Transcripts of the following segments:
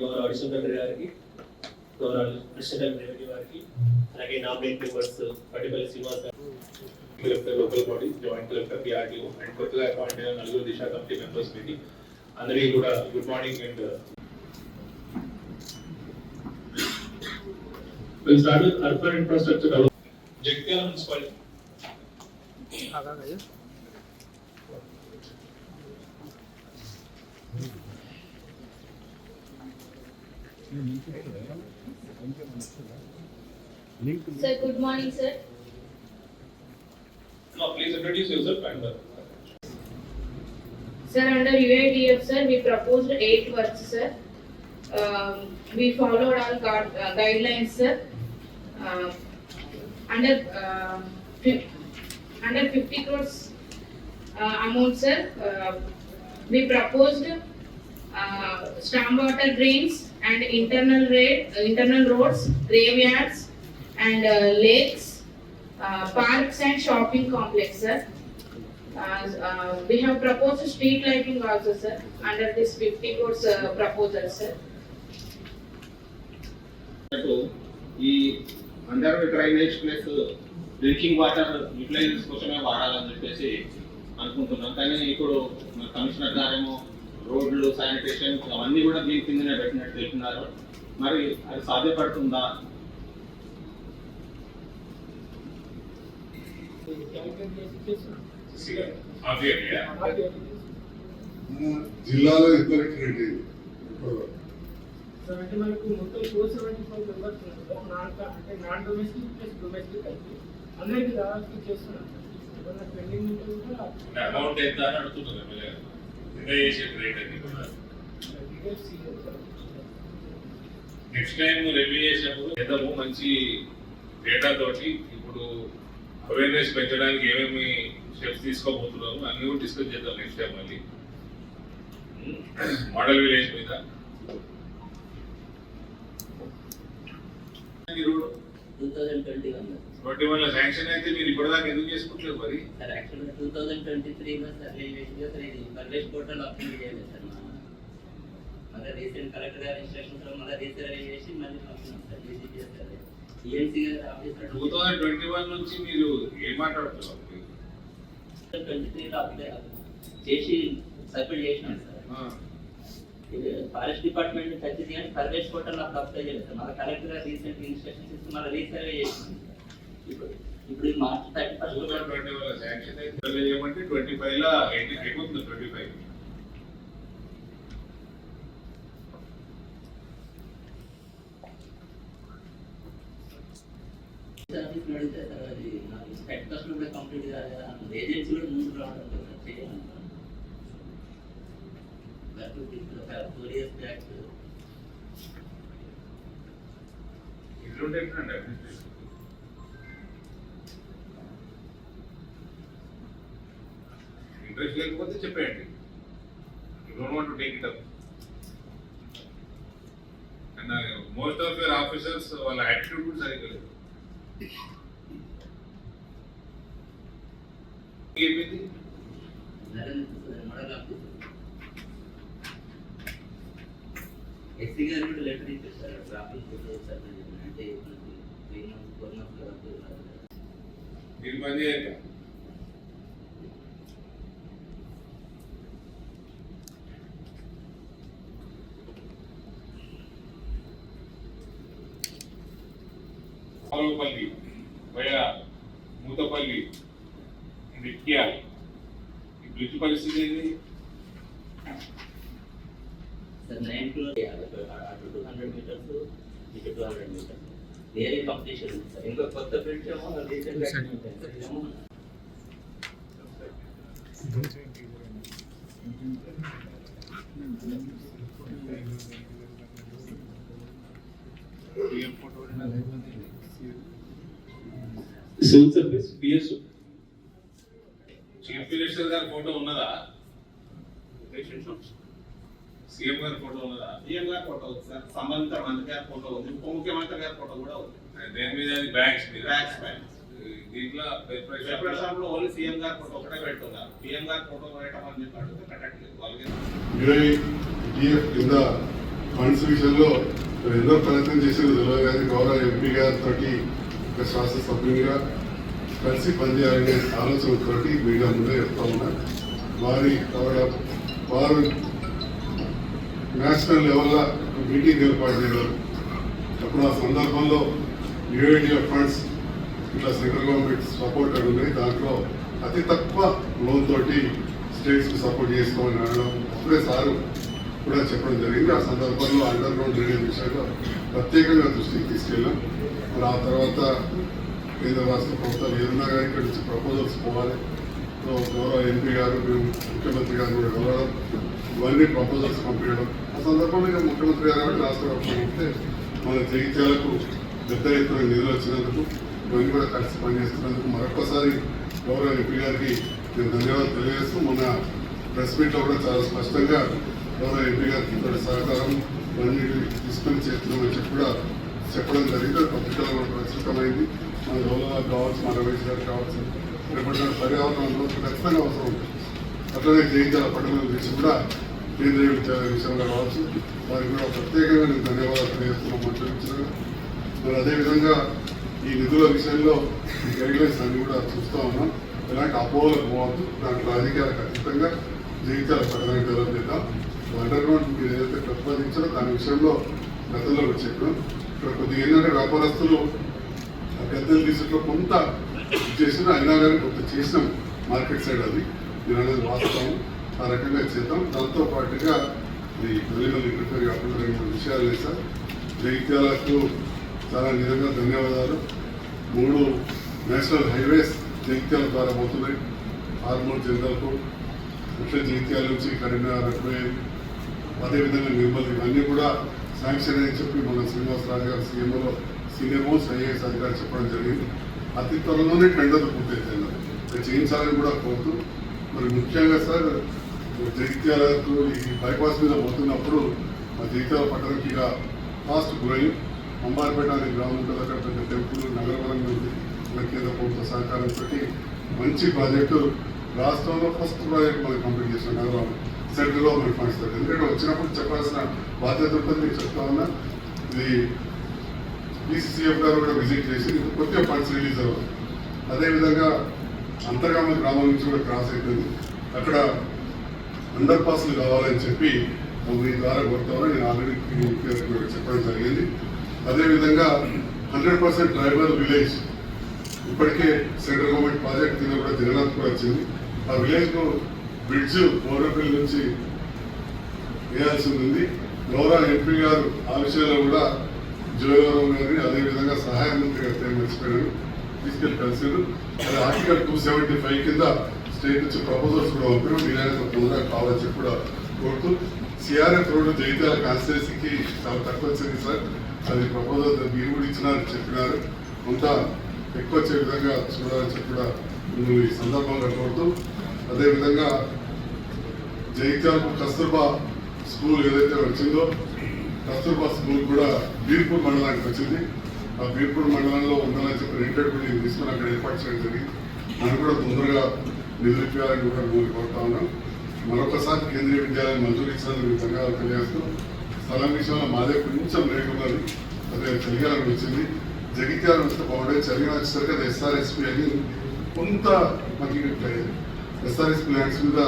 గౌరవ additional collector గారికి గౌరవ అడిషనల్ రెవెన్యూ గారికి అలాగే nominate members Pattipalli Srinivas garu collector local body joint collector PRTO and కొత్తగా అపాయింట్ అయిన నలుగురు దిశ కమిటీ మెంబర్స్ మీది అందరికీ కూడా good morning and will start with urban infrastructure Jagtial municipality Sir, good morning, sir. No, please introduce yourself and uh, Sir, under UIDF, sir, we proposed eight works, sir. Um, we followed all guard, uh, guidelines, sir. Uh, under, uh, under fifty crores, uh, amount, sir, uh, we proposed, uh, stormwater drains and internal raid, uh, internal roads, graveyards and uh, lakes, uh, parks and shopping complex, sir. Uh, uh, we have proposed street lighting also, sir, under this fifty crores uh, proposal, sir. అటు ఈ under drainage plus drinking water utilisers కోసమే వాడాలని చెప్పేసి అనుకుంటున్నాం కానీ ఇప్పుడు మన commissioner గారేమో రోడ్లు శానిటేషన్ అవన్నీ కూడా దీని కిందనే పెట్టినట్టు చెప్తున్నారు మరి అది సాధ్యపడుతుందా? జిల్లాలో ఇద్దరికి రెడ్డి. అంటే మనకు మొత్తం ఫోర్ సెవెంటీ ఫైవ్ మెంబర్స్ ఉన్నారు. నాన్ అంటే నాన్ డొమెస్టిక్ ప్లస్ డొమెస్టిక్ కలిపి అందరికీ దాదాపు చేస్తున్నాం ఏమన్నా పెండింగ్ ఉంటే కూడా అమౌంట్ ఎంత అని అడుగుతున్నారు చేసే రేట్ అని కూడా నెక్స్ట్ టైం రెవ్యూ చేసినప్పుడు ఏదో మంచి డేటా తోటి ఇప్పుడు అవేర్నెస్ పెంచడానికి ఏమేమి స్టెప్స్ తీసుకోబోతున్నాము అన్ని కూడా డిస్కస్ చేద్దాం నెక్స్ట్ టైం మళ్ళీ. మోడల్ విలేజ్ మీద. టూ థౌజండ్ ట్వంటీ వన్ వన్లో శాంక్షన్ అయితే మీరు ఇప్పటిదాకా ఎందుకు చేసుకుంటలేదు మరి? సార్ యాక్చువల్గా టూ థౌజండ్ ట్వంటీ త్రీలో సార్ రిజిస్ట్రేషన్ సార్ ఇది పర్వేష్ పోర్టల్ అప్లై చేయలేదు సార్ మళ్ళీ రీసెంట్ కలెక్టర్ గారి ఇన్స్ట్రక్షన్స్ మళ్ళీ రీసర్వే చేసి మళ్ళీ పంపినాం సార్ డీసీపీఎస్ గారు ఈఎన్సీ గారి officer two thousand twenty one నుంచి మీరు ఏం మాట్లాడుతున్నారు? ట్వంటీ త్రీలో అప్లై చేసి సబ్మిట్ చేసినాం సార్. ఫారెస్ట్ డిపార్ట్మెంట్ ఖచ్చితంగా కానీ పర్వేష్ పోర్టల్ అప్పుడు అప్లై సార్. మళ్ళీ కలెక్టర్ గారు రీసెంట్ ఇన్స్ట్రక్షన్స్ ఇస్తే మళ్ళీ రీసర్వే సార్ ఇప్పుడు ఇప్పుడు March thirty first twenty one sanction అయితే ఏమంటే ట్వంటీ ఫైవ్లో ఎయిటీ అయిపోతుంది ట్వంటీ ఫైవ్. సర్వీస్ నడితే సార్ అది నాకు స్పెట్ కస్టమర్ కూడా కంప్లీట్ కాదు కదా అన్నది ఏజెన్సీ కూడా ముందుకు రావడం లేదు సార్ చేయాలనుకున్నాను ఫోర్ ఇయర్స్ బ్యాక్ ఇట్లుంటే ఎట్లండి? ఇంట్రెస్ట్ లేకపోతే చెప్పేయండి you don't want to take it up and most of your officers వాళ్ళ యాటిట్యూడ్ కూడా సరిగ్గా లేదు ఏమైంది మోడల్ ఆఫీసర్ ఎస్సీ గారు కూడా లెటర్ ఇచ్చేస్తారు ట్రాఫిక్ సార్ అంటే త్రీ మంత్స్ ఫోర్ మంత్స్ వరకు మీరు పని చేయక పాలపల్లి వయ మూతపల్లి నిత్య ఈ బ్రిడ్జ్ పరిస్థితి ఏంది? సార్ నైన్ టు అటు టూ హండ్రెడ్ మీటర్స్ ఇటు two hundred metres. Nearly completion ఉంది సార్ ఇంకో కొత్త బ్రిడ్జ్ ఏమో రీసెంట్ ఏమో civil service BS chief minister గారి ఫోటో ఉన్నదా? సీఎం గారి ఫోటో ఉన్నదా? సీఎం గారి ఫోటో ఉంది సార్ సంబంధిత మంత్రి గారి ఫోటో ఉంది. ఉప ముఖ్యమంత్రి గారి ఫోటో కూడా ఉంది. దేని మీద? బ్యాగ్స్ బ్యాగ్స్ పైన దీంట్లో షాప్లో ఓన్లీ సీఎం గారి ఫోటో ఒకటే పెట్టున్నారు సీఎం గారి ఫోటో పెట్టమని చెప్పి అడిగితే పెట్టట్లేదు. వాళ్ళకి కింద ఫండ్స్ విషయంలో ఎన్నో ప్రయత్నం చేసేది తెలియదు కానీ గౌరవ ఎంపీ గారితో ఒక శాసనసభ్యునిగా కలిసి పనిచేయాలనే ఆలోచనతో మీడియా ముందే చెప్తా ఉన్నా. వారి వారు నేషనల్ లెవెల్లో మీటింగ్ ఏర్పాటు చేయడం అప్పుడు ఆ సందర్భంలో యూఐడిఎఫ్ ఫండ్స్ ఇట్లా సెంట్రల్ గవర్నమెంట్ సపోర్ట్ అని ఉన్నాయి. దాంట్లో అతి తక్కువ లోన్ తోటి స్టేట్స్కి సపోర్ట్ చేసుకోమని అనడం అప్పుడే సారు కూడా చెప్పడం జరిగింది. ఆ సందర్భంలో అండర్ గ్రౌండ్ డ్రైనేజ్ విషయంలో ప్రత్యేకంగా దృష్టికి తీసుకెళ్ళాం. మరి ఆ తర్వాత కేంద్ర రాష్ట్ర ప్రభుత్వాలు ఏదన్నా కానీ ఇక్కడ నుంచి ప్రపోజల్స్ పోవాలి. సో గౌరవ ఎంపీ గారు మేము ముఖ్యమంత్రి గారు కూడా వెళ్ళడం ఇవన్నీ ప్రపోజల్స్ పంపించడం. ఆ సందర్భంలో ముఖ్యమంత్రి గారు కాబట్టి రాష్ట్ర ప్రభుత్వం ఉంటే మన జగిత్యాలకు పెద్ద ఎత్తున నిధులు వచ్చినందుకు ఇవన్నీ కూడా కలిసి పనిచేస్తున్నందుకు మరొకసారి గౌరవ ఎంపీ గారికి నేను ధన్యవాదాలు తెలియజేస్తూ మొన్న ప్రెస్ మీట్లో కూడా చాలా స్పష్టంగా గౌరవ ఎంపీ గారికి ఇంతటి సహకారం ఇవన్నీ తీసుకొని చేస్తున్నామని చెప్పి కూడా చెప్పడం జరిగింది. అది పత్రికలో కూడా ప్రచురితమైంది. మన గౌరవ కావచ్చు మన రమేష్ గారు కావచ్చు రేపటి పర్యావరణం రోజు ఖచ్చితంగా అవసరం ఉంటుంది అట్లనే జయించాల పట్టణం గురించి కూడా కేంద్రీయ విద్యాలయ విషయంలో కావచ్చు వారికి కూడా ప్రత్యేకంగా నేను ధన్యవాదాలు తెలియజేస్తున్నాం మంత్రి మరి అదేవిధంగా ఈ నిధుల విషయంలో ఈ గైడ్లైన్స్ అన్ని కూడా చూస్తూ ఉన్నాం. ఎలాంటి అపోహలకు పోవద్దు దాంట్లో అధికారులకు ఖచ్చితంగా జీవితాలు పట్టణాన్ని చేద్దాం అండర్ గ్రౌండ్ మీరు ఏదైతే ప్రతిపాదించారో దాని విషయంలో గతంలో చెప్పాం. ఇక్కడ కొద్దిగా ఏంటంటే వ్యాపారస్తులు ఆ పెద్దలు కొంత చేసిన అయినా కానీ కొంత చేసినాం మార్కెట్ సైడ్ అది. నేను అనేది వాస్తవం. ఆ రకంగా చేద్దాం. దాంతో పాటుగా ఈ ప్రజలు ఇంటర్ఫేర్ కాకుండా రెండు మూడు విషయాలు సార్ జగిత్యాలకు చాలా నిజంగా ధన్యవాదాలు. మూడు నేషనల్ హైవేస్ జగిత్యాల ద్వారా పోతున్నాయి. హార్మోన్ జనరల్కు అట్లే జైత్యాల నుంచి కరీంనగర్ అట్లే అదేవిధంగా నిర్మల్ ఇవన్నీ కూడా శాంక్షన్ అని చెప్పి మన శ్రీనివాసరాజు గారు సీఎంఓలో సీనియర్ మోస్ట్ ఐఏఎస్ అధికారి చెప్పడం జరిగింది. అతి త్వరలోనే టెండర్ పూర్తయిపోయింది అది చేయించాలని కూడా కోరుతూ మరి ముఖ్యంగా సార్ జగిత్యాలకు ఈ బైపాస్ మీద పోతున్నప్పుడు మా జగిత్యాల పట్టణంకి ఇక ఫాస్ట్ గ్రోయింగ్ అంబార్పేట అనే గ్రామం ఉంటుంది. అక్కడ పెద్ద టెంపుల్ నగరపరంగా ఉంది. మన కేంద్ర ప్రభుత్వ సహకారంతో మంచి ప్రాజెక్టు రాష్ట్రంలో ఫస్ట్ ప్రాజెక్ట్ మనకి కంప్లీట్ చేసిన నగరం సెంట్రల్ గవర్నమెంట్ ఫండ్స్ ఎందుకంటే వచ్చినప్పుడు చెప్పాల్సిన బాధ్యత ఉంటుంది మీకు చెప్తా ఉన్నా. ఇది బీసీసీఎఫ్ గారు కూడా విజిట్ చేసి ఇది కొద్దిగా ఫండ్స్ రిలీజ్ అవ్వాలి. అదేవిధంగా అంతర్గామ గ్రామం నుంచి కూడా క్రాస్ అయిపోయింది. అక్కడ అండర్ పాస్లు కావాలని చెప్పి మీ ద్వారా కొడతామని నేను ఆల్రెడీ చెప్పడం జరిగింది. అదేవిధంగా హండ్రెడ్ పర్సెంట్ ట్రైబల్ విలేజ్ ఇప్పటికే సెంట్రల్ గవర్నమెంట్ ప్రాజెక్ట్ కింద కూడా జగన్నాథ్ కూడా వచ్చింది. ఆ విలేజ్ బ్రిడ్జ్ బోర్డపల్లి నుంచి వేయాల్సి ఉంది గౌరవ ఎంపీ గారు ఆలోచనలో కూడా జోయవరం గారిని అదేవిధంగా సహాయ మంత్రి గారు పేరు తీసుకెళ్ళి కలిసారు అది ఆర్టికల్ టూ సెవెంటీ ఫైవ్ కింద స్టేట్ నుంచి ప్రపోజల్స్ కూడా పంపారు. వీలైనంత తొందరగా కావాలని చెప్పి కూడా కోరుతూ సిఆర్ఎఫ్ రోడ్డు జగిత్యాల కాన్స్టిట్యూన్సీకి చాలా తక్కువ వచ్చింది సార్. అది ప్రపోజల్ మీరు కూడా ఇచ్చినారని చెప్పినారు. కొంత ఎక్కువ వచ్చే విధంగా చూడాలని చెప్పి కూడా ఈ సందర్భంగా కోరుతూ అదేవిధంగా జగిత్యాలకు కస్తూర్బా స్కూల్ ఏదైతే వచ్చిందో కస్తూర్బా స్కూల్ కూడా బీర్పూర్ మండలానికి వచ్చింది. ఆ బీర్పూర్ మండలంలో ఉండాలని చెప్పి రెంటెడ్ బిల్డింగ్ తీసుకుని అక్కడ ఏర్పాటు చేయడం జరిగింది. మనం కూడా తొందరగా నిధులు కూడా మేము కోరుతా ఉన్నాం. మరొకసారి కేంద్రీయ విద్యాలయం మంజూరు ఇచ్చినందుకు మీకు ధన్యవాదాలు తెలియజేస్తూ స్థలం విషయంలో మాదే కొంచెం లేట్ ఉన్నది. అదే చలిగాలని వచ్చింది. జగిత్యాల వస్తే బాగుండేది. చలిగా వచ్చేసరికి అది ఎస్ఆర్ఎస్పీ అని కొంత మనకి ఎస్ఆర్ఎస్ ప్లాన్స్ మీద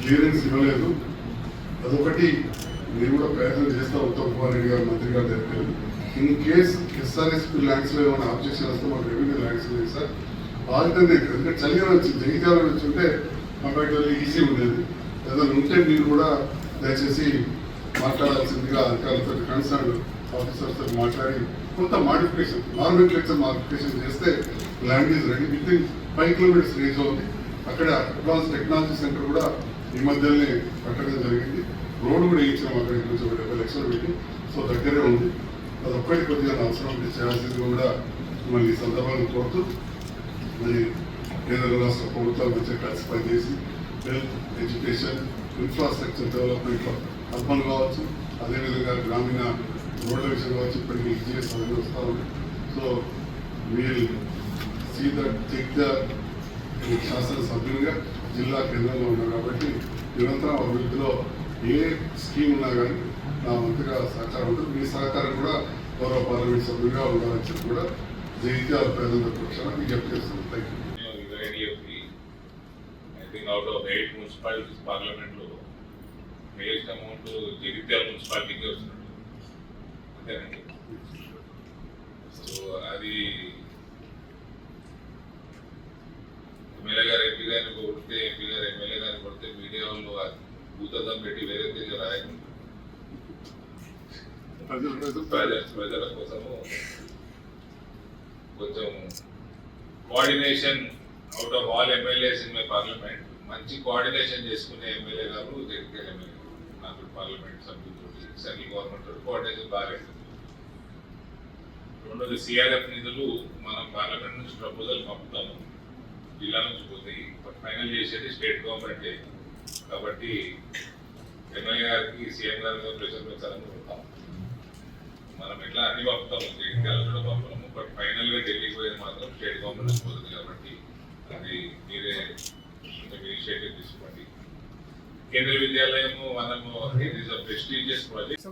క్లియరెన్స్ ఇవ్వలేదు. అదొకటి నేను కూడా ప్రయత్నం చేస్తా ఉత్తమ్ కుమార్ రెడ్డి గారు మంత్రి గారు దగ్గర ఇన్ కేస్ ఎస్ఆర్ఎస్పి ల్యాండ్స్లో ఏమైనా ఆబ్జెక్షన్ వస్తే మాకు రెవెన్యూ ల్యాండ్స్ లేదు సార్ ఆల్టర్నేట్ ఎందుకంటే చలిగా వచ్చి జగిత్యాల నుంచి ఉంటే కంపారిటివ్లీ ఈజీ ఉండేది. ఏదైనా ఉంటే మీరు కూడా దయచేసి మాట్లాడాల్సిందిగా అధికారులతో కన్సర్న్ ఆఫీసర్స్తో మాట్లాడి కొంత మాడిఫికేషన్ నార్మల్ లెక్చర్ మాడిఫికేషన్ చేస్తే language ready within five kilometres range ఉంది అక్కడ అడ్వాన్స్ టెక్నాలజీ సెంటర్ కూడా ఈ మధ్యనే కట్టడం జరిగింది. రోడ్డు కూడా ఇచ్చినాం అక్కడ నుంచి ఒక డెబ్బై లక్షలు పెట్టి. సో దగ్గరే ఉంది. అది ఒక్కటి కొద్దిగా నా అవసరం ఉంటే చేయాల్సింది కూడా మళ్ళీ ఈ కోరుతూ మరి కేంద్ర రాష్ట్ర ప్రభుత్వాలు మంచిగా కలిసి పనిచేసి హెల్త్ ఎడ్యుకేషన్ ఇన్ఫ్రాస్ట్రక్చర్ డెవలప్మెంట్లో అర్బన్ కావచ్చు. అదేవిధంగా గ్రామీణ రోడ్ల విషయం కావచ్చు. ఇప్పటికీ ఇంజనీర్స్ అవన్నీ వస్తూ ఉన్నాయి సో మీరు సీత దట్ టేక్ ద శాసనసభ్యునిగా జిల్లా కేంద్రంలో ఉన్నారు కాబట్టి నిరంతరం అభివృద్ధిలో ఏ స్కీమ్ ఉన్నా కానీ నా వంతుగా సహకారం ఉంటుంది. మీ సహకారం కూడా గౌరవ పార్లమెంట్ సభ్యులుగా ఉండాలని చెప్పి కూడా జైత్యాల ప్రజల పక్షాన విజ్ఞప్తి చేస్తున్నాను thank you variety of the, I think out of eight Jagtial మున్సిపాలిటీకి వస్తున్నట్టు అంతేనండి. సో అది ఎమ్మెల్యే గారు ఎంపీ గారిని కొడితే ఎంపీ గారు ఎమ్మెల్యే గారిని కొడితే మీడియా వాళ్ళు ఆ భూతద్దం పెట్టి వేరే తెలియ రాయకుండా ప్రజలు కోసము కొంచెం coordination out of all MLAs in my parliament మంచి కోఆర్డినేషన్ చేసుకునే ఎమ్మెల్యే గారు జగిత్యాల ఎమ్మెల్యే నాకు పార్లమెంట్ సభ్యులతో సెంట్రల్ గవర్నమెంట్ తోటి కోఆర్డినేషన్ బాగా రెండోది సిఆర్ఎఫ్ నిధులు మనం పార్లమెంట్ నుంచి ప్రపోజల్ పంపుతాము. జిల్లా నుంచి పోతాయి. బట్ ఫైనల్ చేసేది స్టేట్ గవర్నమెంటే. కాబట్టి ఎమ్మెల్యే గారికి సీఎం గారికి ప్రెషర్ పెంచాలని కోరుతాం మనం ఎట్లా అన్ని పంపుతాము జగిత్యాల కూడా పంపుతాము. బట్ ఫైనల్గా ఢిల్లీకి పోయేది మాత్రం స్టేట్ గవర్నమెంట్ పోతుంది కాబట్టి అది మీరే ఇనిషియేటివ్ తీసుకోండి. కేంద్ర విద్యాలయము మనము it is a prestigious project